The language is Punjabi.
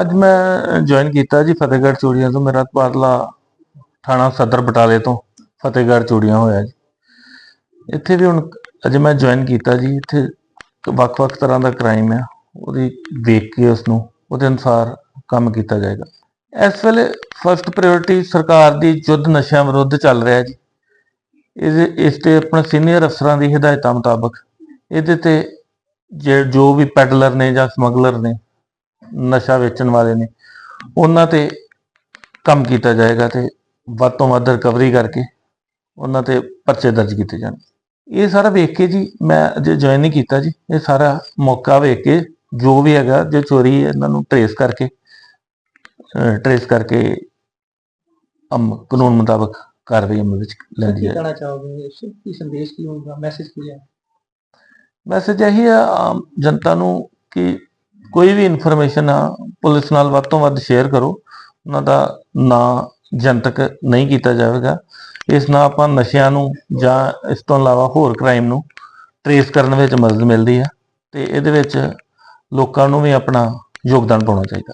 ਅੱਜ ਮੈਂ ਜੁਆਇਨ ਕੀਤਾ ਜੀ ਫਤਿਹਗੜ੍ਹ ਚੂੜੀਆਂ ਤੋਂ, ਮੇਰਾ ਤਬਾਦਲਾ ਥਾਣਾ ਸਦਰ ਬਟਾਲੇ ਤੋਂ, ਫਤਿਹਗੜ੍ਹ ਚੂੜੀਆਂ ਹੋਇਆ ਜੀ। ਇੱਥੇ ਵੀ ਹੁਣ ਅਜੇ ਮੈਂ ਜੁਆਇਨ ਕੀਤਾ ਜੀ, ਇੱਥੇ ਵੱਖ-ਵੱਖ ਤਰ੍ਹਾਂ ਦਾ ਕ੍ਰਾਈਮ ਆ, ਉਹਦੀ ਦੇਖ ਕੇ ਉਸ ਨੂੰ ਉਹਦੇ ਅਨੁਸਾਰ ਕੰਮ ਕੀਤਾ ਜਾਏਗਾ। ਇਸ ਵੇਲੇ ਫਸਟ ਪ੍ਰਾਇੋਰਟੀ ਸਰਕਾਰ ਦੀ ਯੁੱਧ ਨਸ਼ਿਆਂ ਵਿਰੁੱਧ ਚੱਲ ਰਿਹਾ ਜੀ। ਇਹਦੇ, ਇਸ ਤੇ ਆਪਣੇ ਸੀਨੀਅਰ ਅਫਸਰਾਂ ਦੀ ਹਦਾਇਤਾਂ ਮੁਤਾਬਕ, ਇਹਦੇ ਤੇ ਜੇ ਜੋ ਵੀ ਪੈਡਲਰ ਨੇ ਜਾਂ ਸਮਗਲਰ ਨੇ ਨਸ਼ਾ ਵੇਚਣ ਵਾਲੇ ਨੇ ਉਹਨਾਂ ਤੇ ਕੰਮ ਕੀਤਾ ਜਾਏਗਾ ਤੇ ਵੱਧ ਤੋਂ ਵੱਧ ਰਿਕਵਰੀ ਕਰਕੇ ਉਹਨਾਂ ਤੇ ਪਰਚੇ ਦਰਜ ਕੀਤੇ ਜਾਣ। ਇਹ ਸਾਰਾ ਵੇਖ ਕੇ ਜੀ ਮੈਂ ਅਜੇ ਜੁਆਇਨ ਨਹੀਂ ਕੀਤਾ ਜੀ ਇਹ ਸਾਰਾ ਮੌਕਾ ਵੇਖ ਕੇ ਜੋ ਵੀ ਹੈਗਾ ਜੇ ਚੋਰੀ ਹੈ ਇਹਨਾਂ ਨੂੰ ਟਰੇਸ ਕਰਕੇ ਟਰੇਸ ਕਰਕੇ ਅਮ ਕਾਨੂੰਨ ਮੁਤਾਬਕ ਕਾਰਵਾਈ ਅਮਲ ਵਿੱਚ ਲੈਂਦੀ ਹੈ। ਕਹਿਣਾ ਚਾਹੋਗੇ? ਇਸ ਕੀ ਸੰਦੇਸ਼ ਕੀ ਹੋਊਗਾ? ਮੈਸੇਜ ਕੀ ਹੈ? ਮੈਸੇਜ ਇਹੀ ਆਮ ਜਨਤਾ ਨੂੰ ਕਿ ਕੋਈ ਵੀ ਇਨਫੋਰਮੇਸ਼ਨ ਆ, ਪੁਲਿਸ ਨਾਲ ਵੱਧ ਤੋਂ ਵੱਧ ਸ਼ੇਅਰ ਕਰੋ। ਉਹਨਾਂ ਦਾ ਨਾਂ ਜਨਤਕ ਨਹੀਂ ਕੀਤਾ ਜਾਵੇਗਾ। ਇਸ ਨਾਲ ਆਪਾਂ ਨਸ਼ਿਆਂ ਨੂੰ ਜਾਂ ਇਸ ਤੋਂ ਇਲਾਵਾ ਹੋਰ ਕ੍ਰਾਈਮ ਨੂੰ ਟਰੇਸ ਕਰਨ ਵਿੱਚ ਮਦਦ ਮਿਲਦੀ ਹੈ ਤੇ ਇਹਦੇ ਵਿੱਚ ਲੋਕਾਂ ਨੂੰ ਵੀ ਆਪਣਾ ਯੋਗਦਾਨ ਪਾਉਣਾ ਚਾਹੀਦਾ।